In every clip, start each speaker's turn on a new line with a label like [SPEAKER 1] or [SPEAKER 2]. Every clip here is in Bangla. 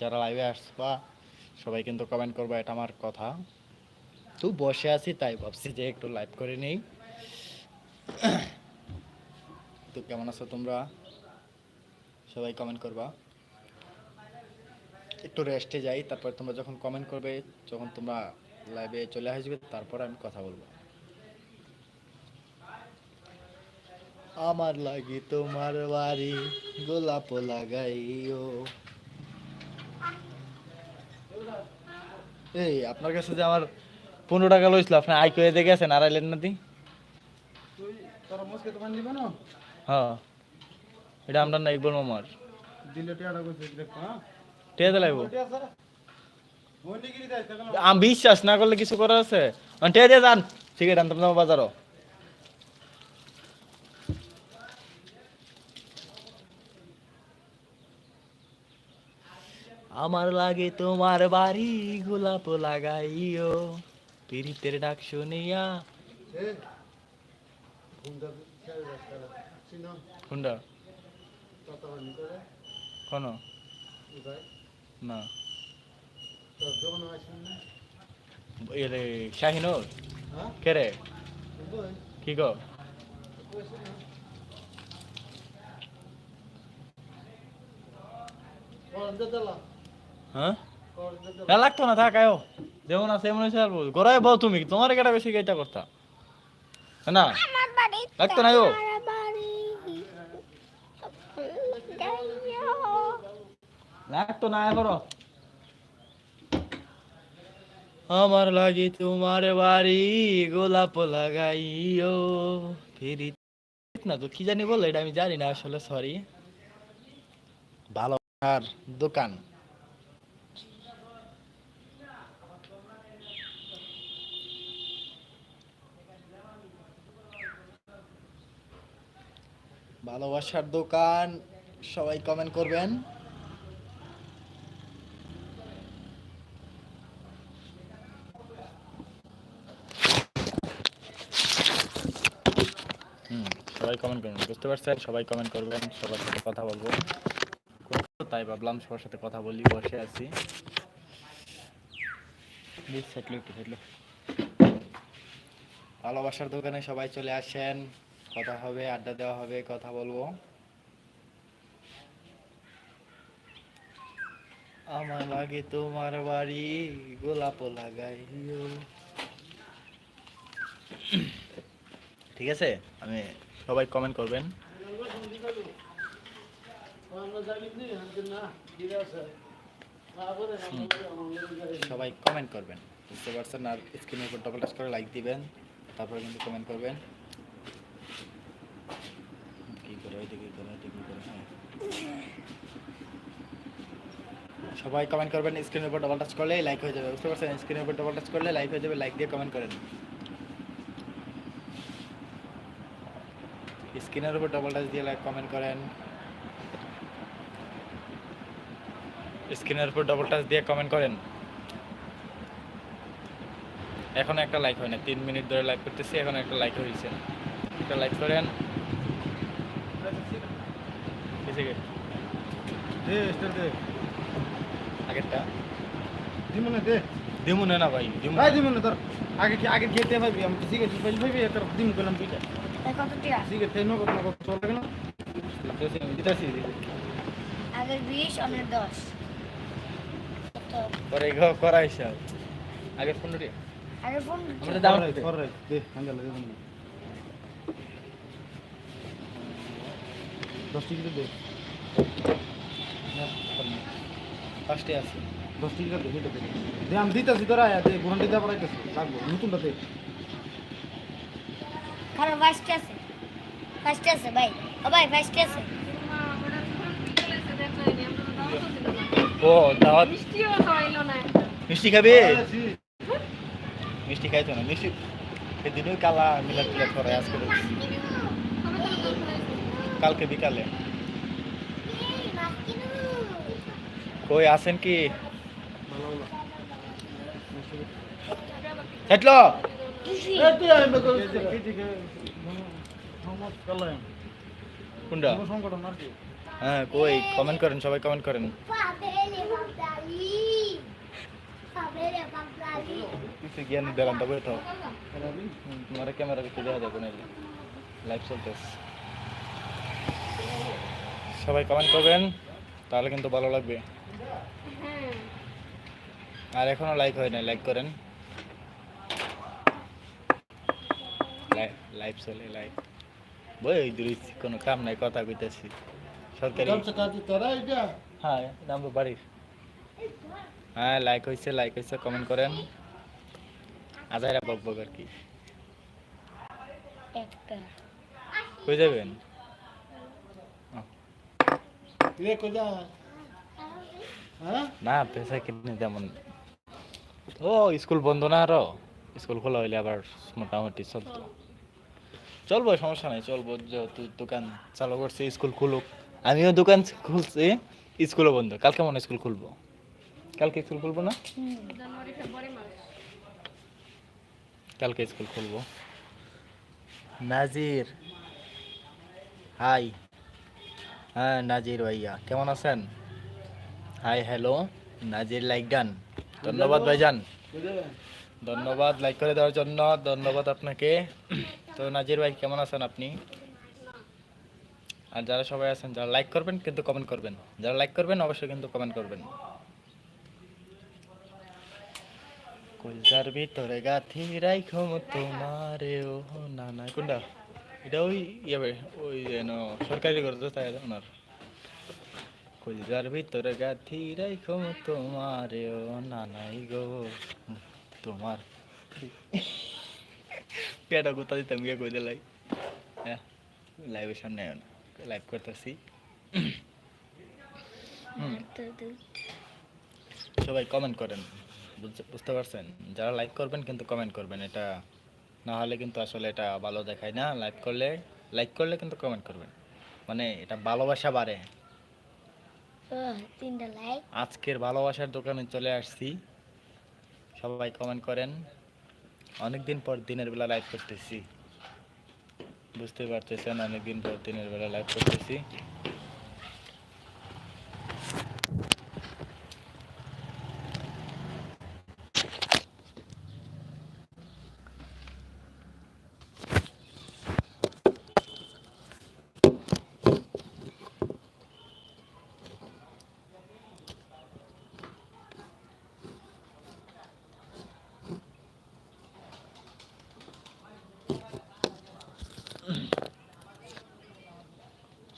[SPEAKER 1] যারা লাইভে আসবা, সবাই কিন্তু কমেন্ট করবা, এটা আমার কথা। তো বসে আছি তাই ভাবছি যে একটু লাইভ করে নেই। তো কেমন আছো তোমরা? সবাই কমেন্ট করবা। একটু রেস্টে যাই, তারপর তোমরা যখন কমেন্ট করবে, যখন তোমরা লাইভে চলে আসবে, তারপর আমি কথা বলব। আমার লাগি তোমার বাড়ি, গোলাপ লাগাইও। এই আপনার কাছে যে আমার পনেরো টাকা লইছিল আপনি আই করে দেখে আছেন আর আইলেন না? দি হ্যাঁ। এটা আমরা
[SPEAKER 2] হ্যাঁ?
[SPEAKER 1] টেতে লাগবো।
[SPEAKER 2] টিয়া তখন
[SPEAKER 1] আমি বিশ্বাস না করলে কিছু করার আছে? টেয়ে দিয়ে যান। ঠিক আছে আনতাম বাজারও। আমার লাগে তোমার বাড়ি গোলাপ লাগাইও। পিরিতের ডাক শুনিয়া।
[SPEAKER 2] নিতে
[SPEAKER 1] কোন? না।
[SPEAKER 2] তো দোকান আসেন না
[SPEAKER 1] এরে শাহিনুর? কে রে? কি গো?
[SPEAKER 2] কইছে না
[SPEAKER 1] হ্যাঁ? না লাগতো না থাক আয়ো। যেমন আছে এমন আর বল। গড়াই বল তুমি তোমার কেটা বেশি এটা করতা। না?
[SPEAKER 3] আমার বাড়ি
[SPEAKER 1] লাগতো না
[SPEAKER 3] যাইও।
[SPEAKER 1] লাগতো না করো আমার লাগি তোমার বাড়ি গোলাপ লাগাইও। ফিরি না তো কি জানি বলে এটা আমি জানি না আসলে সরি ভালো দোকান। ভালোবাসার দোকান সবাই কমেন্ট করবেন। হুম সবাই কমেন্ট করবেন বুঝতে পারছেন? সবাই কমেন্ট করবেন সবার সাথে কথা বলব। তাই ভাবলাম সবার সাথে কথা বলি বসে আছি। ভালোবাসার দোকানে সবাই চলে আসেন। কথা হবে আড্ডা দেওয়া হবে কথা বলব। আমার লাগে তোমার বাড়ি গোলাপ লাগাইও। ঠিক আছে আমি সবাই কমেন্ট করবেন। সবাই কমেন্ট করবেন। বুঝতে পারছেন? আর স্ক্রিনের উপর ডবল টাচ করে লাইক দিবেন তারপরে কিন্তু কমেন্ট করবেন কি করে ওইটা কি করে ওইটা কি করে হ্যাঁ। সবাই কমেন্ট করবেন স্ক্রিনের উপর ডবল টাচ করলে লাইক হয়ে যাবে, বুঝতে পারছেন? স্ক্রিনের উপর ডবল টাচ করলে লাইক হয়ে যাবে লাইক দিয়ে কমেন্ট করেন। স্ক্রিনের উপর ডবল টাচ দিয়ে লাইক কমেন্ট করেন। স্ক্রিনের উপর ডবল টাচ দিয়ে কমেন্ট করেন। এখন একটা লাইক হয় না, তিন মিনিট ধরে লাইক করতেছি, এখন একটা লাইক হয়েছে। একটা লাইক করেন। গে?
[SPEAKER 2] দে স্টার দে।
[SPEAKER 1] আগেরটা?
[SPEAKER 2] দিমনে দে।
[SPEAKER 1] দিমু না না ভাই দিমু
[SPEAKER 2] ভাই দিমনে তোর। আগে কি আগে খেতে পাবি? আমি কি সিগারেট পাইল পাবি তোর দিম করলাম
[SPEAKER 3] এই কত টিয়া
[SPEAKER 2] সিগারেট তেল নগদ নগদ চলে কেন দিতাছি
[SPEAKER 3] আগের বিশ অনের দশ। কত?
[SPEAKER 1] পরে ঘর করা হিসাব আগের পনেরোটি
[SPEAKER 3] আগের ফোন
[SPEAKER 1] আমরা দাম
[SPEAKER 2] পরে দে আঙ্গাল দে দশ টিকিট দে।
[SPEAKER 1] ফার্স্টে আছে।
[SPEAKER 2] দশ টিকিট দে এটা দে। দে আমি দিতাছি তোরা আয়া দে গুরন দিতে পারাইতেছি লাগবো নতুনটা দে।
[SPEAKER 3] ফার্স্টে আছে। ফার্স্টে আছে ভাই। ও ভাই ফার্স্টে আছে।
[SPEAKER 1] ও দাওয়াত। মিষ্টি খাবে? মিষ্টি খাইতো না মিষ্টি। সেদিনও কালা মিলাদ টিলাদ করে আজকে। কালকে বিকালে। কই আছেন কি? কোনটা
[SPEAKER 2] কি?
[SPEAKER 1] হ্যাঁ কই? কমেন্ট করেন সবাই কমেন্ট করেন. কিছু জ্ঞান দিলাম তবে তো তোমার ক্যামেরা কিছু দেওয়া যাবে না লাইভ চলতেছে। সবাই কমেন্ট করবেন তাহলে কিন্তু ভালো লাগবে। আর এখনও লাইক হয় না লাইক করেন। লাইভ চলে লাইভ বই দূরে কোনো কাম নাই কথা কইতেছি। সরকারি হ্যাঁ নাম বাড়ির। হ্যাঁ লাইক হয়েছে লাইক হয়েছে কমেন্ট করেন। আধারা বক বক আর কি।
[SPEAKER 3] একটা।
[SPEAKER 1] কই যাবেন? না পেশা কিনে তেমন ও স্কুল বন্ধ না আরও স্কুল খোলা হইলে আবার মোটামুটি চলতো চলবো সমস্যা নাই চলবো যেহেতু দোকান চালু করছে স্কুল খুলুক আমিও দোকান খুলছি স্কুলও বন্ধ কালকে মনে স্কুল খুলবো কালকে স্কুল খুলবো না কালকে স্কুল খুলবো নাজির হাই হ্যাঁ নাজির ভাইয়া কেমন আছেন? Hi hello Nazir like done ধন্যবাদ ভাইজান। ধন্যবাদ লাইক করে দেওয়ার জন্য ধন্যবাদ আপনাকে। তো নাজির ভাই কেমন আছেন আপনি? আর যারা সবাই আছেন যারা লাইক করবেন কিন্তু কমেন্ট করবেন। যারা লাইক করবেন অবশ্যই কিন্তু কমেন্ট করবেন। কলজার ভিতরে গাথি রাইখো তোমারে ও না না কোনটা? এটা ওই ইয়ে ওই যেন সরকারি করতে তাই ওনার। কলজার ভিতরে গাথি রাইখো তোমারে, ও না নাই গো, তোমার। পেটা কোথা দিতাম গিয়ে কই দিলাই হ্যাঁ লাইভের সামনে লাইভ করতেছি। সবাই কমেন্ট করেন বুঝতে পারছেন? যারা লাইক করবেন কিন্তু কমেন্ট করবেন, এটা না হলে কিন্তু আসলে এটা ভালো দেখায় না। লাইক করলে লাইক করলে কিন্তু কমেন্ট করবেন। মানে এটা ভালোবাসা বাড়ে। আজকের ভালোবাসার দোকানে চলে আসছি। সবাই কমেন্ট করেন। অনেকদিন পর দিনের বেলা লাইভ করতেছি। বুঝতে পারতেছেন অনেকদিন পর দিনের বেলা লাইভ করতেছি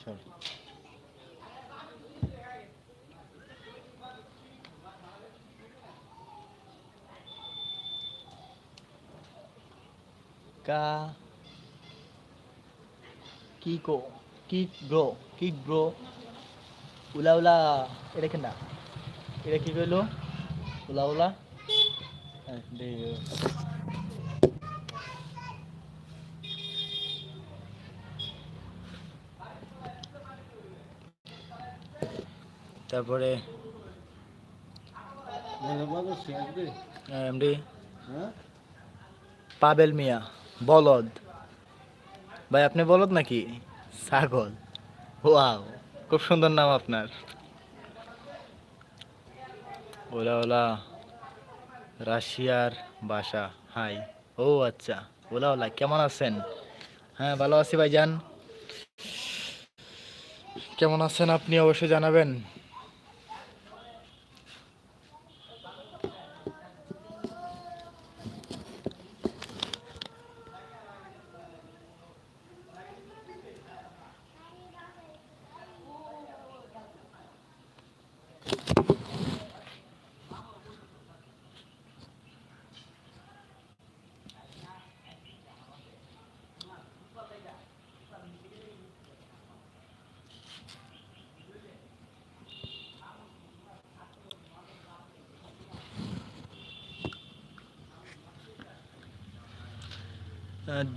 [SPEAKER 1] চল কা কি কো কি ব্রো কি ব্রো উলা উলা এটা কেনা এটা কি কইলো উলা উলা তারপরে এমডি পাবেল মিয়া বলদ। ভাই, আপনি বলদ নাকি? ছাগল। ওয়াও, খুব সুন্দর নাম আপনার। ওলা ওলা, রাশিয়ার বাসা। হাই, ও আচ্ছা ওলা ওলা, কেমন আছেন? হ্যাঁ ভালো আছি ভাইজান। কেমন আছেন আপনি অবশ্যই জানাবেন।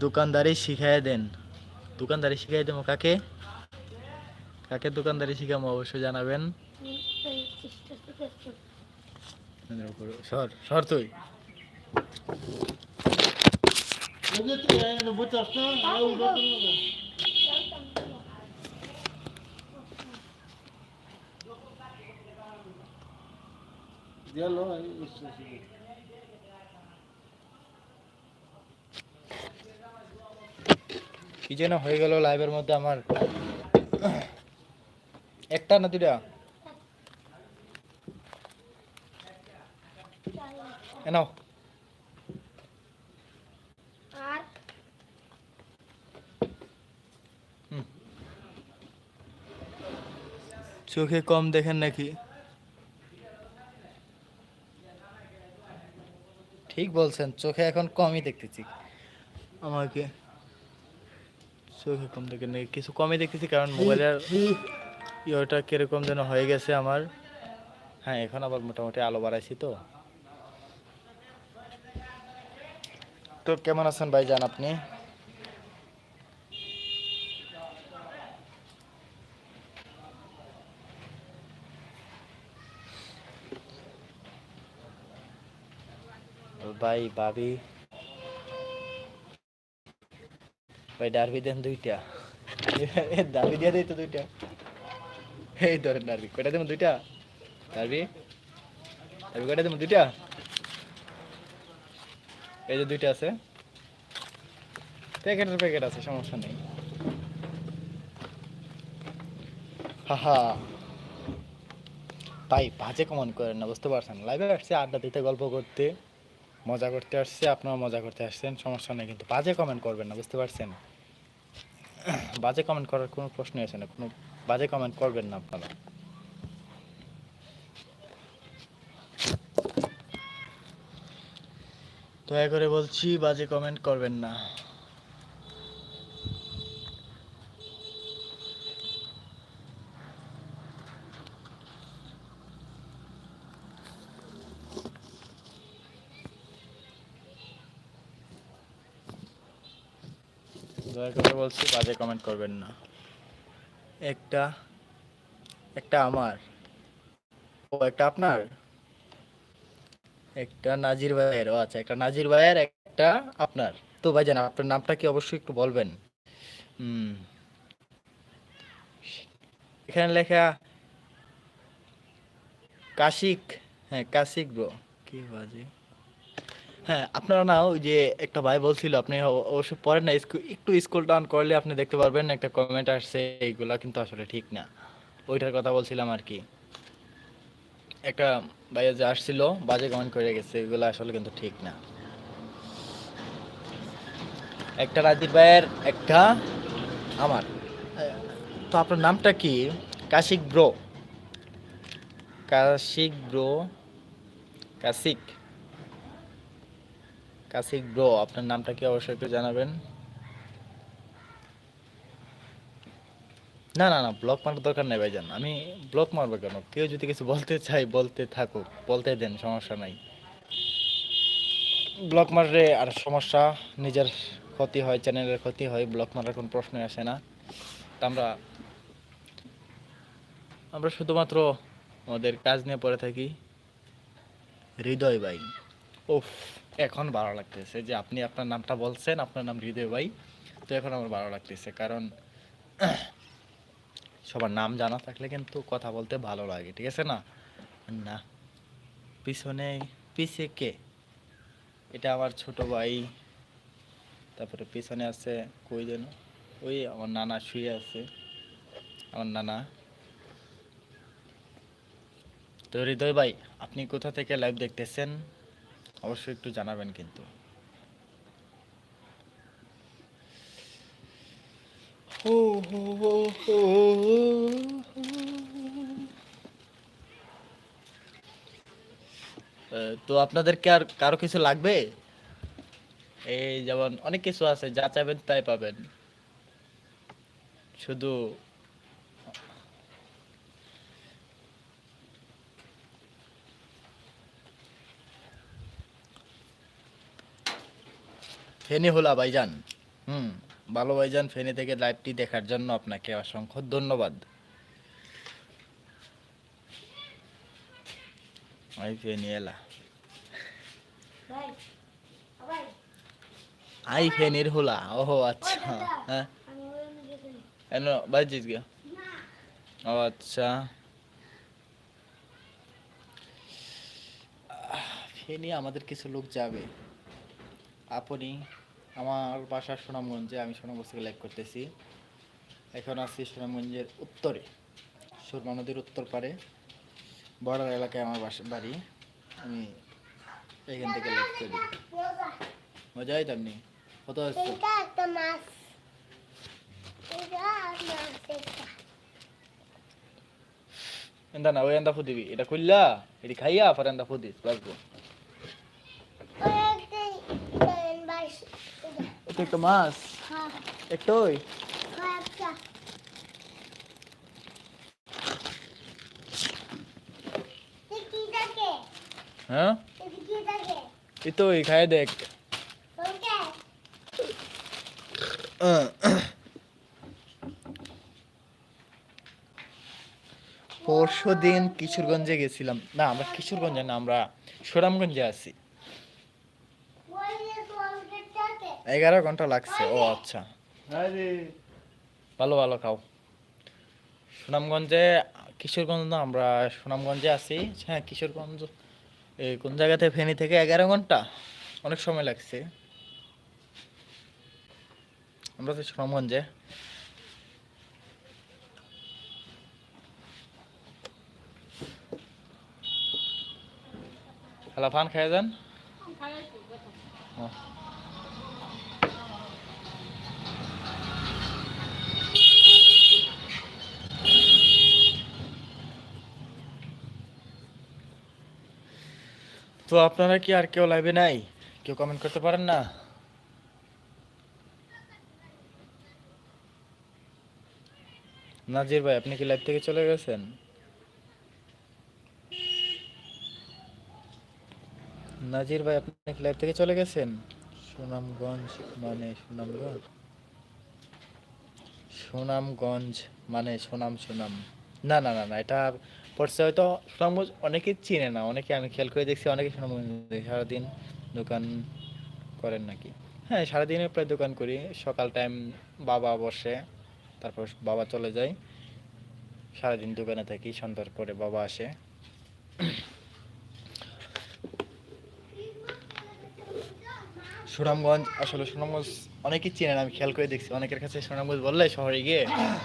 [SPEAKER 1] দোকানদারি শিখাই দেন। দোকানদারি শিখাই দেবো কাকে? কাকে দোকানদারি শিখামো অবশ্যই জানাবেন। সর সর তুই। কি যেন হয়ে গেল লাইভের মধ্যে আমার। একটা না দুটা নাও। চোখে কম দেখেন নাকি? ঠিক বলছেন চোখে এখন কমই দেখতেছি। আমাকে চোখে কম দেখেন নাকি? কিছু কমই দেখতেছি কারণ মোবাইলের ইয়েটা কীরকম যেন হয়ে গেছে আমার। হ্যাঁ এখন আবার মোটামুটি আলো বাড়াইছি তো। তো কেমন আছেন ভাইজান আপনি? ভাই, ভাবি। ভাই, ডারবি দেন দুইটা। ডারবি দিয়ে দিই তো দুইটা। এই ধরেন ডারবি। কয়টা দেবো দুইটা? ডারবি? ডারবি কয়টা দেবো দুইটা? এই যে দুইটা আছে। প্যাকেটের প্যাকেট আছে, সমস্যা নেই। হাহা। ভাই, বাজে কমান করেন না, বুঝতে পারছেন? লাইভে আসছে, আড্ডা দিতে, গল্প করতে, মজা করতে আসছে আপনারা মজা করতে আসছেন, সমস্যা নেই, কিন্তু বাজে কমেন্ট করবেন না, বুঝতে পারছেন? বাজে কমেন্ট করার কোনো প্রশ্নই আসে না, কোনো বাজে কমেন্ট করবেন না আপনারা। দয়া করে বলছি, বাজে কমেন্ট করবেন না। দয়া করে বলছি, বাজে কমেন্ট করবেন না। একটা একটা আমার। ও, একটা আপনার? একটা নাজির ভাইয়ের, ও আচ্ছা একটা নাজির ভাইয়ের, একটা আপনার। তো ভাইজান, আপনার নামটা কি অবশ্যই একটু বলবেন? এখানে লেখা, কাশিক। হ্যাঁ কাশিক ব্রো কি বাজে। হ্যাঁ আপনারা না ওই যে একটা ভাই বলছিল, আপনি অ- অবশ্য পড়েন না একটু স্কুল ডাউন করলে আপনি দেখতে পারবেন, একটা কমেন্ট আসছে, এইগুলা কিন্তু আসলে ঠিক না। ওইটার কথা বলছিলাম আর কি। একটা ভাইয়া যে আসছিল, বাজে কমেন্ট করে গেছে, এগুলো আসলে কিন্তু ঠিক না। একটা রাজদীপ ভাইয়ের, একটা আমার। তো আপনার নামটা কি? Kashik bro. Kashik bro. Kashik. Kashik bro, আপনার নামটা কি অবশ্যই একটু জানাবেন। না না না ব্লক মারার দরকার নেই ভাইজান। আমি ব্লক মারবো কেন? কেউ যদি কিছু বলতে চাই বলতে থাকুক, বলতে দেন, সমস্যা নাই। ব্লক মারলে আর সমস্যা, নিজের ক্ষতি হয় চ্যানেলের ক্ষতি হয় ব্লক মারার কোনো প্রশ্নই আসে না। তা আমরা আমরা শুধুমাত্র আমাদের কাজ নিয়ে পড়ে থাকি। হৃদয় ভাই। উফ, এখন ভালো লাগতেছে যে আপনি আপনার নামটা বলছেন, আপনার নাম হৃদয় ভাই। তো এখন আমার ভালো লাগতেছে, কারণ সবার নাম জানা থাকলে কিন্তু কথা বলতে ভালো লাগে, ঠিক আছে না? না। পিছনে, পিছে কে? এটা আমার ছোট ভাই। তারপরে পিছনে আছে কই যেন? ওই আমার নানা শুয়ে আছে। আমার নানা। তো হৃদয় ভাই, আপনি কোথা থেকে লাইভ দেখতেছেন? অবশ্যই একটু জানাবেন কিন্তু। তো আপনাদের কি আর কারও কিছু লাগবে? এই যেমন অনেক কিছু আছে, যা চাইবেন তাই পাবেন। শুধু ফেনি হলা ভাইজান। হুম। ভালো ভাইজান ফেনি থেকে লাইভটি দেখার জন্য আপনাকে অসংখ্য ধন্যবাদ। আই ফেনি এলা। আই ফেনির হলা, ওহো আচ্ছা হ্যাঁ। এন বাজিস গিয়া? ও আচ্ছা। ফেনী, আমাদের কিছু লোক যাবে। আপনি আমার বাসা সুনামগঞ্জে আমি সুনামগঞ্জ থেকে লাইভ করতেছি। এখন আছি সুনামগঞ্জের উত্তরে সুরমা নদীর উত্তর পারে বর্ডার এলাকায় আমার বাসা বাড়ি। আমি এখান থেকে লাইভ করি। মজা হয় তেমনি কত আসছে? এন্দা না ওই এন্দা ফুদিবি। এটা খুললা এটি খাইয়া পরে এন্দা ফুদিস বাসবো
[SPEAKER 3] ওই একটা দেন বাইশ
[SPEAKER 1] এটা একটা মাছ একটাই
[SPEAKER 3] হ্যাঁ
[SPEAKER 1] এই তো এই দেখ পরশু দিন কিশোরগঞ্জে গেছিলাম। না আমরা কিশোরগঞ্জে না আমরা সুনামগঞ্জে আছি
[SPEAKER 3] ওই যে তোমাকে থাকে
[SPEAKER 1] এগারো ঘণ্টা লাগছে। ও আচ্ছা। ভালো ভালো খাও। সুনামগঞ্জে কিশোরগঞ্জ না আমরা সুনামগঞ্জে আছি। হ্যাঁ কিশোরগঞ্জ এই কোন জায়গাতে ফেনী থেকে এগারো ঘণ্টা? অনেক সময় লাগছে। আমরা তো সুনামগঞ্জে। হ্যালো ফান খেয়ে যান তো আপনারা কি আর কেউ লাইভে নাই? কেউ কমেন্ট করতে পারেন না? নাজির ভাই, আপনি কি লাইভ থেকে চলে গেছেন? নাজির ভাই, আপনি কি লাইভ থেকে চলে গেছেন? সুনামগঞ্জ মানে সুনামগঞ্জ? সুনামগঞ্জ মানে সুনাম সুনাম। না না না না, এটা পড়ছে হয়তো সুনামগঞ্জ অনেকেই চিনে না, অনেকে আমি খেয়াল করে দেখছি, অনেকে সুনামগঞ্জ সারাদিন দোকান করেন নাকি? হ্যাঁ সারাদিনে প্রায় দোকান করি। সকাল টাইম বাবা বসে, তারপর বাবা চলে যায়। সারাদিন দোকানে থাকি, সন্ধ্যার পরে বাবা আসে। সুনামগঞ্জ, আসলে সুনামগঞ্জ অনেকেই চেনে না, আমি খেয়াল করে দেখছি। অনেকের কাছে সুনামগঞ্জ বললে শহরে গিয়ে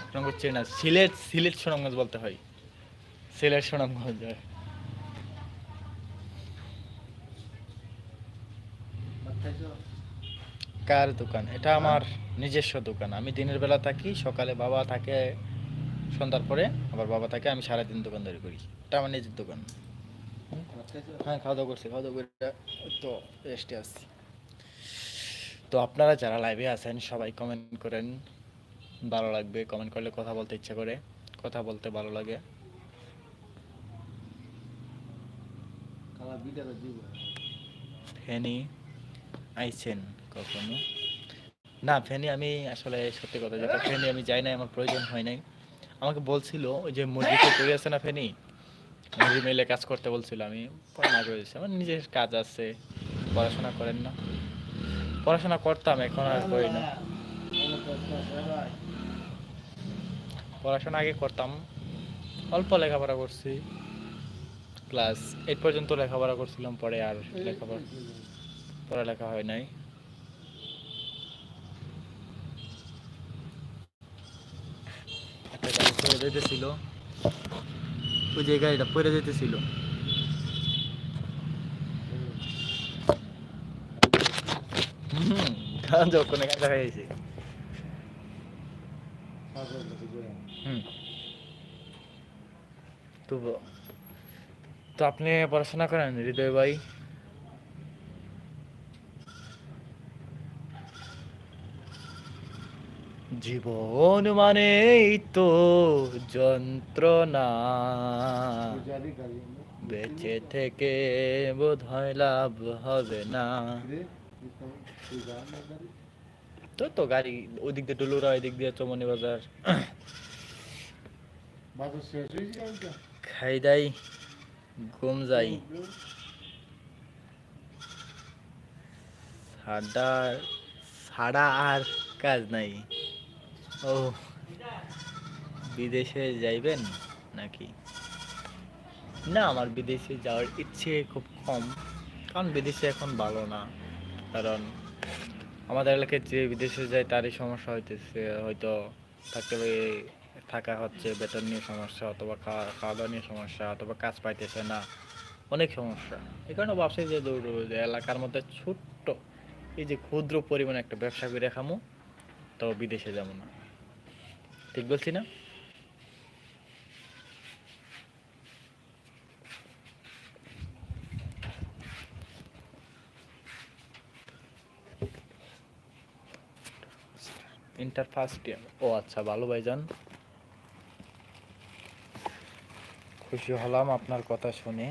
[SPEAKER 1] সুনামগঞ্জ চেনে না। সিলেট সিলেট সুনামগঞ্জ বলতে হয়। সিলেট
[SPEAKER 2] খাইছো
[SPEAKER 1] কার দোকান? এটা আমার নিজস্ব দোকান। আমি দিনের বেলা থাকি, সকালে বাবা থাকে, সন্ধ্যার পরে আবার বাবা থাকে, আমি সারাদিন দোকানদারি করি। এটা আমার নিজের দোকান। হ্যাঁ খাওয়া দাওয়া করছি, খাওয়া দাওয়া করে তো রেস্টে আসছি তো আপনারা যারা লাইভে আছেন, সবাই কমেন্ট করেন। ভালো লাগবে কমেন্ট করলে কথা বলতে ইচ্ছা করে। কথা বলতে ভালো লাগে
[SPEAKER 2] কালা বিটাটা দিব
[SPEAKER 1] ফেনি, আইছেন কখনো? না, ফেনি আমি আসলে সত্যি কথা যেটা, ফেনি আমি যাই নাই, আমার প্রয়োজন হয় নাই। আমাকে বলছিল, ওই যে মুরগিতে তৈরি আছে না ফেনি? মুরগি মেলে কাজ করতে বলছিল আমি না করে দিচ্ছি আমার নিজের কাজ আছে, পড়াশোনা করেন না। পড়াশোনা করতাম, এখন আর করি না। পড়াশোনা আগে করতাম, অল্প লেখাপড়া করছি। ক্লাস এইট পর্যন্ত লেখাপড়া করছিলাম পরে আর লেখাপড়া পড়ালেখা হয় নাই। পড়ে যেতেছিল। ওই যে গাড়িটা পড়ে যেতেছিল। হুম গান যখন এখানে দেখা হুম। তো আপনি পড়াশোনা করেন হৃদয় ভাই? জীবন মানেই তো যন্ত্রণা। বেঁচে থেকে বোধ হয় লাভ হবে না। তো তো গাড়ি ওদিক দিয়ে ডুলুরা ওইদিক দিয়ে চমনি বাজার। খাই দাই। ঘুম যাই সাডা আর কাজ নাই। ও, বিদেশে যাইবেন নাকি? না, আমার বিদেশে যাওয়ার ইচ্ছে খুব কম। কারণ বিদেশে এখন ভালো না। কারণ আমাদের এলাকায় যে বিদেশে যায়, তারই সমস্যা হইতেছে। হয়তো থাকতে থাকা হচ্ছে, বেতন নিয়ে সমস্যা অথবা খাওয়া দাওয়া নিয়ে সমস্যা অথবা কাজ পাইতেছে না, অনেক সমস্যা। এই কারণে ভাবছি যে এলাকার মধ্যে ছোট্ট এই যে ক্ষুদ্র পরিমাণে একটা ব্যবসা করে খামো, তো বিদেশে যাব না। ঠিক বলছি না? ইন্টার ফার্স্ট ইয়ার ও আচ্ছা ভালো ভাইজান। খুশি হলাম আপনার কথা শুনে।